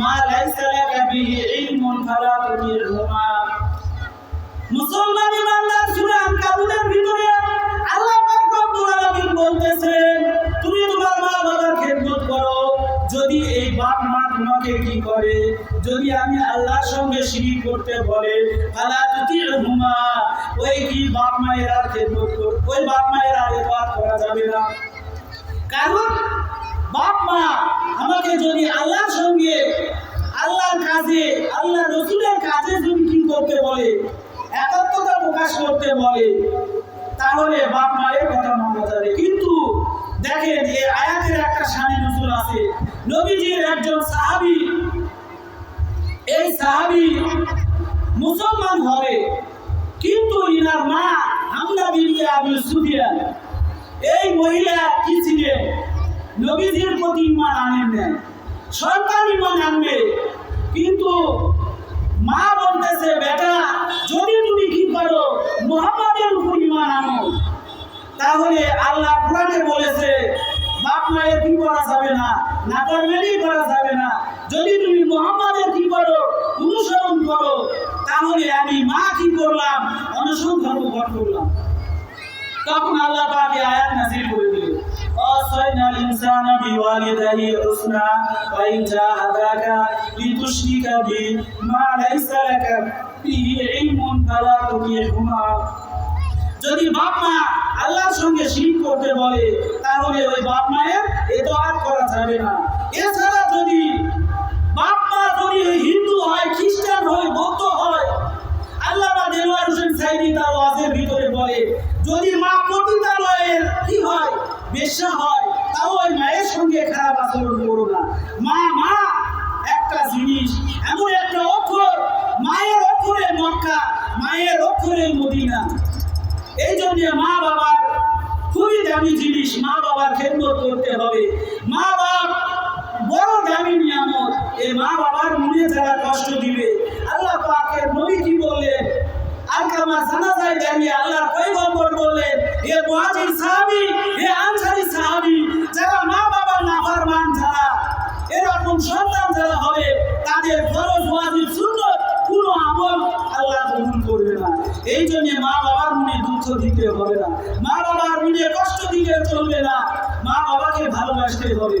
মা লাইসা লাকা বিহি ইলমুন ফালা তুতি'হুমা মুসলমান ইমানদার সূরা আনকাবুতের ভিতরে আল্লাহ পাক রব্বুল আলামিন তুমি তোমার মা বাবার করো। যদি এই বাপ মা তোমাকে কি করে? যদি আমি আল্লাহর সঙ্গে শিরিক করতে বলে, ফালা তুতি'হুমা ওই কি বাপ মায়ের আর খেদমত ওই বাপ মায়ের আর ইবাদত করা যাবে না? কারণ বাপ মা, আমাকে যদি আল্লাহর সঙ্গে, আল্লাহর কাজে আল্লাহ রসুলের কাজে যদি কি করতে বলে, একাত্মতা প্রকাশ করতে বলে, তাহলে বাপ মায়ের কথা মানা যাবে কিন্তু দেখেন এই আয়াতের একটা শানি নজুল আছে। নবীজির একজন সাহাবি, এই সাহাবি মুসলমান হবে, কিন্তু ইনার মা হামলা বিবি আবু সুফিয়ান, এই মহিলা কি ছিলেন? নবীজির প্রতি ইমান আনেন না সন্তান ইমান আনবে। কিন্তু মা বলতেছে, বেটা, যদি তুমি কি করো, মোহাম্মদের উপর ইমান আনো। তাহলে আল্লাহ কোরআনে বলেছে, বাপ মায়ের কি করা যাবে না নাগরমেরি করা যাবে না। যদি তুমি মোহাম্মদের কি করো, অনুসরণ করো, তাহলে আমি মা কি করলাম অনুসন্ধান করলাম। তখন আল্লাহ পাক আয়াত নাযিল করে দিলেন وصينا الإنسان بوالديه حسنا وإن جاهداك لتشرك بي ما ليس لك به علم فلا تطيعهما যদি বাপ মা আল্লাহর সঙ্গে শিরিক করতে বলে তাহলে ওই বাপ মায়ের এতআত করা যাবে না এছাড়া যদি মা বাবার মনে যারা কষ্ট দিবে, আল্লাহ পাকের নবী কি বললেন? আলকামা জানাজায় দাঁড়িয়ে আল্লাহর পয়গম্বর বললেন, হে মুহাজির সাহাবী, হে আনসারী সাহাবী, যারা মা বাবার নাফরমান যারা, এরকম সন্তান যারা হবে, তাদের ফরজ, ওয়াজিব, সুন্নত কোনো আমল আল্লাহ কবুল করবে না। এই জন্য মা বাবার মনে দুঃখ দিতে হবে না। মা বাবার মনে কষ্ট দিলে চলবে না। মা বাবাকে ভালোবাসতে হবে।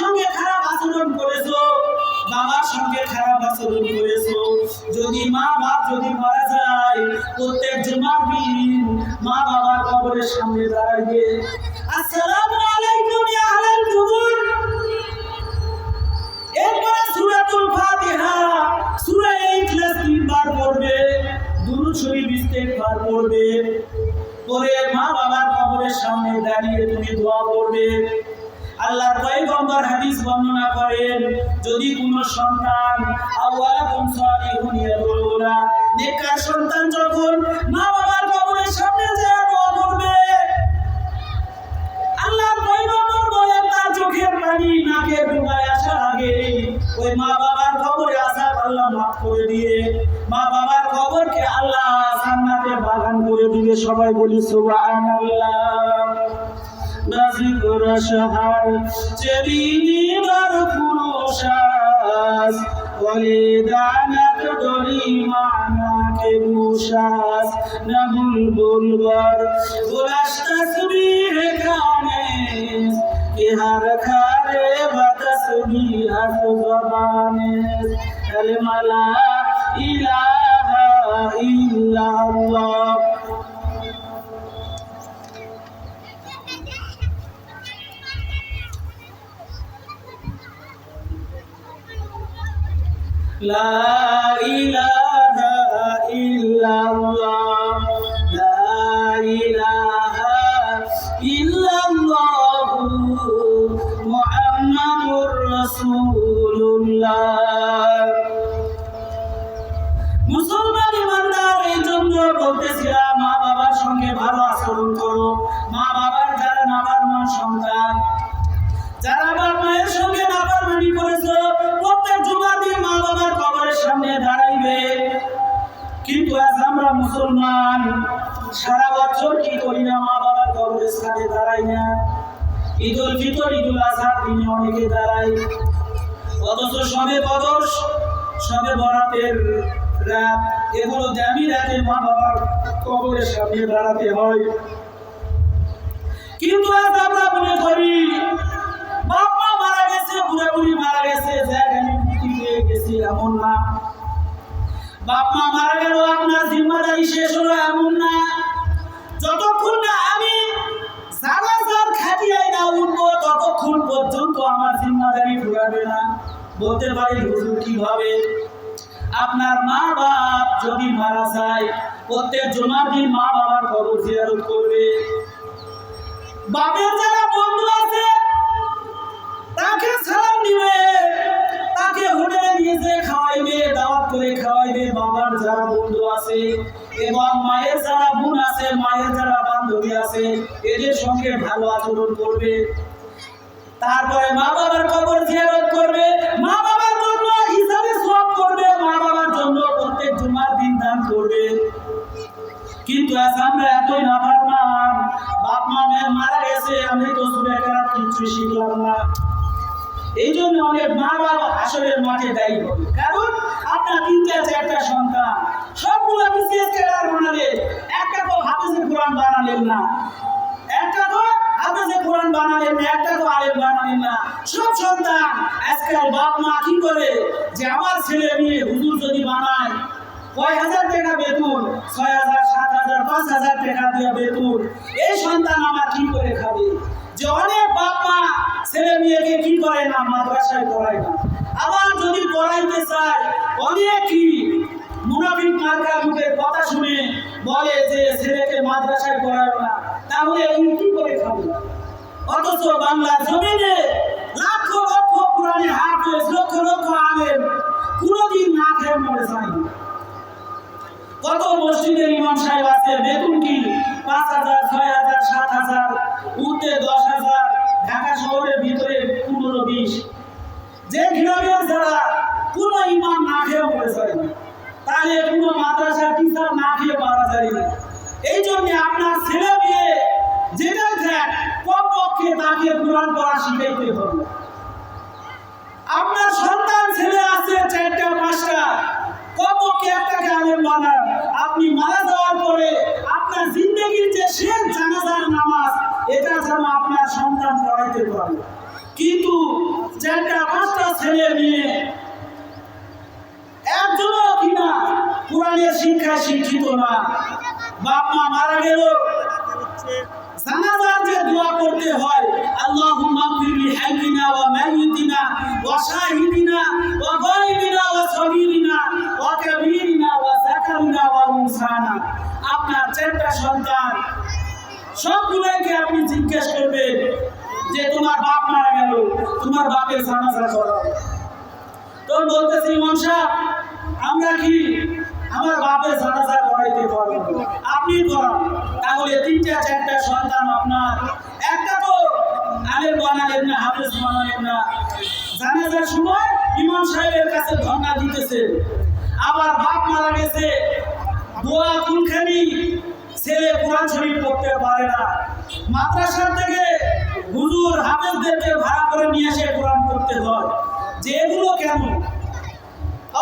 সঙ্গে খারাপ আচরণ করেছ? বাবার সঙ্গে খারাপ আচরণ করেছ। যদি মা বাপ যদি মারা যায়, প্রত্যেক জুমার মা বাবার কবরের সামনে দাঁড়িয়ে আসসালামু আলাইকুম, ইয়া আহলাল কুবুর। সূরাতুল ফাতিহা, সূরা ইখলাস তিনবার পড়বে, দুরূদ শরীফ ইস্তেগফার পড়বে। পরে মা বাবার কবরের সামনে দাঁড়িয়ে তুমি দোয়া করবে আল্লাহর পয়গম্বর হাদিস বর্ণনা করেন, যদি কোনো সন্তান আওয়ালাকুম সালিহুন ইয়াদুনা নেককার সন্তান যখন মা বাবার কবরের সামনে যায় দোয়া করবে আল্লাহর পয়গম্বর বলেন, তার চোখের পানি নাকের ডুবায় আসার আগে ওই মা বাবার কবরে আসা আল্লাহ মাফ করে দিয়ে মা বাবার কবরকে আল্লাহ জান্নাতের বাগান করে দিবে। সবাই বলি, সুবহানাল্লাহ। বাজিক রসহাও চেরিনি মার পুরুষাস করে দানাত ডরি মানাকে মুশাস না বুলবুল বর গুলাস তসবিহ খানে ইহার খারে বাতসবিহ জবানে কালিমালা ইলাহা ইল্লাল্লাহ। লা ইলাহা দামি মা মারা গেল, আপনার জিম্মাদারি শেষ হলো, এমন না। যতক্ষণ না আমি জানাজার খাটিয়াই না উঠবো, ততক্ষণ পর্যন্ত আমার জিম্মাদারি ঘুরাবে না। বলতে পারি হুজুর কীভাবে? আপনার মা বাপ যদি মারা যায়, প্রত্যেক জমার দিন মা বাবার কবর জিয়ারত করবে। বাপের যারা বন্ধু আছে, তাকে সালাম দিবে, তাকে হোটেলে নিয়ে যেয়ে খাওয়াইবে, দাওয়াত করে খাওয়াইবে বাবার যারা বন্ধু আছে, এবং মায়ের যারা বোন আছে, মায়ের যারা বান্ধবী আছে, এদের সঙ্গে ভালো আচরণ করবে। তারপরে মা বাবার কবর জিয়ারত করবে। মা অনেক মা বাবা আসলের মাঠে দায়ী হবে। কারণ আপনার তিনটা চারটা সন্তান। সবগুলো বিশেষ কেরার বানালে, একটা তো হাফেজে কোরআন বানালেন না। একটা তো হাফেজে কোরআন বানালেন না, একটা তো আলেম বানালেন না। সব সন্তান আজকাল বাপ মা কি করে? যে আমার ছেলে মেয়ে হুজুর যদি বানায়, কয় হাজার টাকা বেতন? ছয় হাজার, সাত হাজার, পাঁচ হাজার টাকা দিয়ে বেতন। এই সন্তান আমার কি করে খাবে? যে অনেক বাপ মা ছেলে মেয়েকে কি করে না, মাদ্রাসায় পড়ায় না? আবার যদি পড়াইতে চায় অনেকই মুনাফিক মার্কা মুখের কথা শুনে বলে যে ছেলেকে মাদ্রাসায় পড়ায় না, তাহলে উনি কি করে খাবে? অথচ বাংলার জমিনে জন্য আপনার ছেলে মেয়ে যেটা দেখ, কমপক্ষে তাকে কোরআন পড়া শিখাইতে হবে। আপনার সন্তান ছেলে আছে, চারটা, পাঁচটা, কমপক্ষে একটাকে আলেম বানান আপনি মারা যাওয়ার পরে আপনার জিন্দগির যে শেষ জানাজার নামাজ, এটা যেন আপনার সন্তান পড়াইতে পারে। কিন্তু চারটা, পাঁচটা ছেলে মেয়ে একজনও কিনা কোরআনের শিক্ষা শিক্ষিত না। বাপ মা মারা গেল। জানাজার যে তিনটা চারটা সন্তান আপনার। একটা তো আলেম বানালেন না হাফেজ বানালেন না জানাজার সময় ইমাম সাহেবের কাছে ধর্ণা দিতেছে। আবার বাপ মারা গেছে। দোয়া কোনখানি ছেলে কোরআন শরীফ পড়তে পারে না। মাদ্রাসার থেকে হুজুর হাফেজদেরকে ভাড়া করে নিয়ে এসে কোরআন পড়তে হয়। যে এগুলো কেন?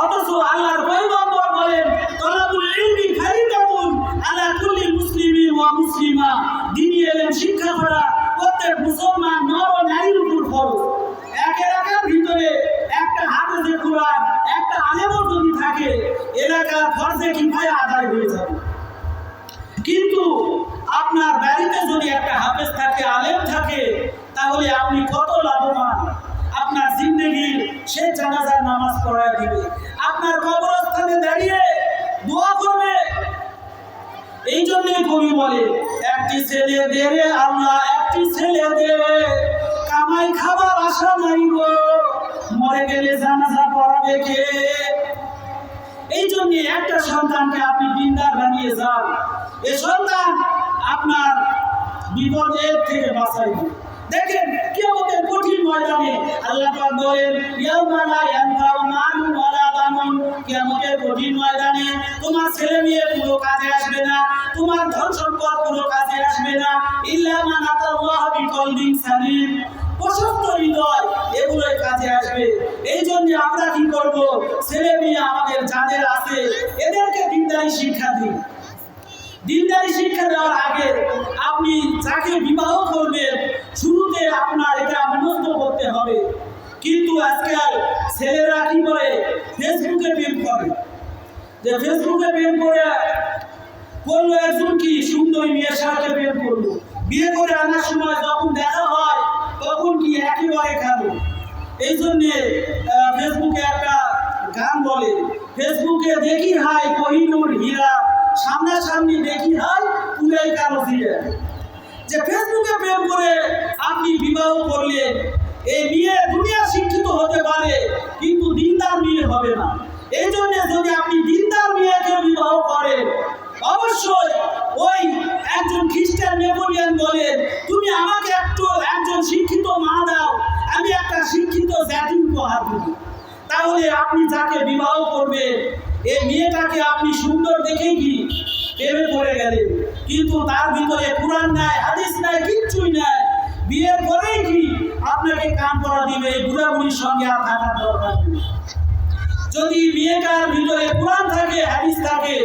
অথচ আল্লাহর পয়গম্বর বলেন, তলাবুল ইলমি ফারিদাতুন আলা ওয়া এই জন্যই কবি বলে, একটি ছেলে দেরে আল্লাহ, একটি ছেলে দে কামাই খাবার আশা নাই গো, মরে গেলে জানাজা পড়াবে কে? এই জন্য একটা সন্তানকে আপনি দিনদার বানিয়ে যান। এ সন্তান আপনার বিপদের থেকে বাঁচাইবে দেখেন কিয়ামতের কঠিন ময়দানে আল্লাহ পাক বলেন, ইয়াউমা লা ইয়ানফাউ মালুন ওয়ালা বানুন। কিয়ামতের কঠিন ময়দানে তোমার ছেলে মেয়ে কোনো কাজে আসবে না। তোমার ধন সম্পদ কোনো কাজে আসবে না। ইল্লা মান আতাল্লাহ বিকলবিন সালিম। প্রশস্ত হৃদয়, এগুলোই কাজে আসবে। এই জন্য আমরা কি করব? ছেলে মেয়ে আমাদের যাদের আছে, এদেরকে দিনদারি শিক্ষা দিই দিনদারি শিক্ষা দেওয়ার আগে আপনি যাকে বিবাহ করবেন, শুরুতে আপনার এটা মনস্থ করতে হবে। কিন্তু আজকাল ছেলেরা কি করে? ফেসবুকে প্রেম করে। যে ফেসবুকে প্রেম করে করল একজন কি? সুন্দরী মেয়ের সাথে প্রেম করল। বিয়ে করে আনার সময় যখন দেখা হয়, তখন কি একেবারে খাব এই জন্যে ফেসবুকে একটা গান বলে ফেসবুকে দেখি হাই কোহিনুর হীরা, সামনাসামনি দেখি হাই পুরাই কালো দিয়ে যে ফেসবুকে প্রেম করে আপনি বিবাহ করলেন, এই বিয়ে দুনিয়া শিক্ষিত হতে পারে করা দিবে এই বুড়াবুড়ির সঙ্গে আর থাকার দরকার নেই যদি মেয়েটার ভিতরে কোরআন থাকে হাদিস থাকে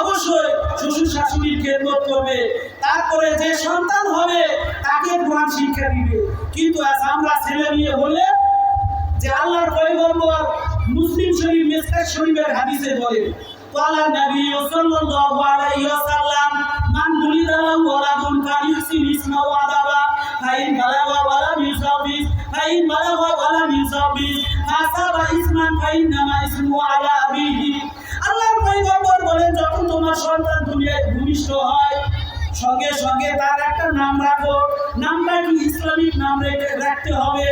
অবশ্যই শ্বশুর শাশুড়ির খেদমত করবে তারপরে যে সন্তান হবে তাকে কোরআন শিক্ষা দিবে কিন্তু আজ আমরা ছেলে মেয়ে হলে যে আল্লাহর পয়গম্বর মুসলিম শরীফ মেসকাত শরীফের হাদিসে বলে قال النبي صلى الله عليه وسلم من ولد له ولد فليحسن اسمه وأدبه فإن بلغ ولم يصبه ফাইন্নামা ইসমু আলা আবিহি। আল্লাহর বলেন, যখন তোমার সন্তান দুনিয়ায় ভূমিষ্ঠ হয়, সঙ্গে সঙ্গে তার একটা নাম রাখো। নামটা কি? ইসলামিক নাম রেখে রাখতে হবে।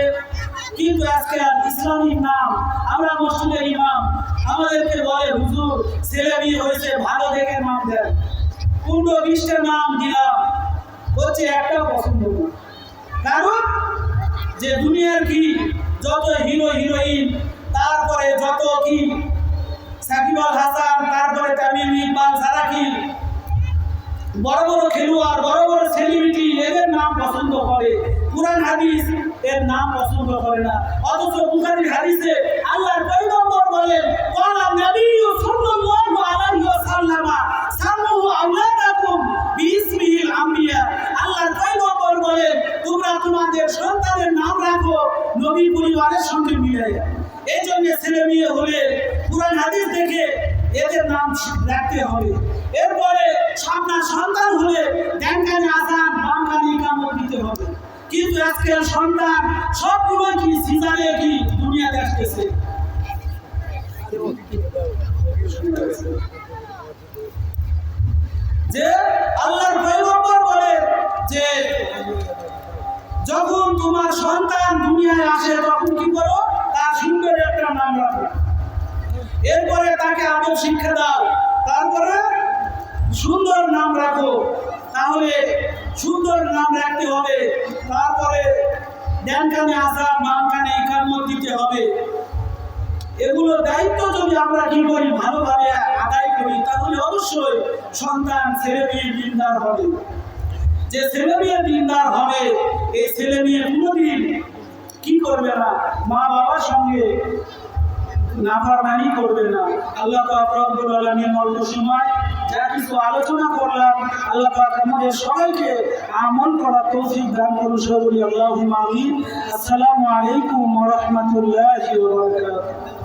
কিন্তু আজকে আর ইসলামিক নাম। আমরা মসজিদের ইমাম। আমাদেরকে বলে, হুজুর, ছেলে বিয়ে হয়েছে, ভালো দেখে নাম দেন। পনেরো বিশটা নাম দিলাম। হচ্ছে একটা পছন্দ কারণ যে দুনিয়ার কি? যত হিরো, হিরোইন তারপরে যত কি সাকিব আল হাসান তারপরে তামিম ইকবাল যারা কি বড় বড় খেলোয়াড়, বড় বড় সেলিব্রিটি এদের নাম পছন্দ করে। কুরআন, হাদিস, এর নাম পছন্দ করে না। অথচ বুখারীর হাদিসে আল্লাহর পয়গম্বর বলেন ক্বালা নবিয়্যু সাল্লাল্লাহু আলাইহি ওয়াসাল্লাম সামু আওলাদাকুম বিইসমিহিল আমবিয়া। আল্লাহর পয়গম্বর বলেন, তোমরা তোমাদের সন্তানের নাম রাখো, নবী পরিবারের সঙ্গে মিলাইয়া। জন্য ছেলে মেয়ে হলে কুরআন হাদিস দেখে এদের নাম রাখতে হবে। এরপরে আপনার সন্তান হলে ড্যাঙ্কানে আসান বাঙ্গালি কামড় দিতে হবে। কিন্তু আজকের সন্তান সবগুলো কি সিজারে কি দুনিয়াতে আসতেছে? যে আল্লাহর পয়গম্বর বলে যে, যখন তোমার সন্তান দুনিয়ায় আসে এরপরে তাকে আদব শিক্ষা দাও। তারপরে সুন্দর নাম রাখো। তাহলে সুন্দর নাম রাখতে হবে। তারপরে ডান কানে আসা বাম কানে একান্ন দিতে হবে। এগুলো দায়িত্ব যদি আমরা কি করি, ভালোভাবে আদায় করি, তাহলে অবশ্যই সন্তান ছেলে মেয়ে দিনদার হবে। যে ছেলে মেয়ে দিনদার হবে, এই ছেলে মেয়ে কোনোদিন কি করবে না? মা বাবার সঙ্গে নাফরমানি করবে না। আল্লাহ পাক রব্বুল আলামিন অল্প সময় যা কিছু আলোচনা করলাম, আল্লাহ পাক আমাদের সবাইকে আমল করার তৌফিক দান করুন সকলে আল্লাহুম্মা আমিন। আসসালামু আলাইকুম ওয়া রাহমাতুল্লাহি ওয়া বারাকাতুহু।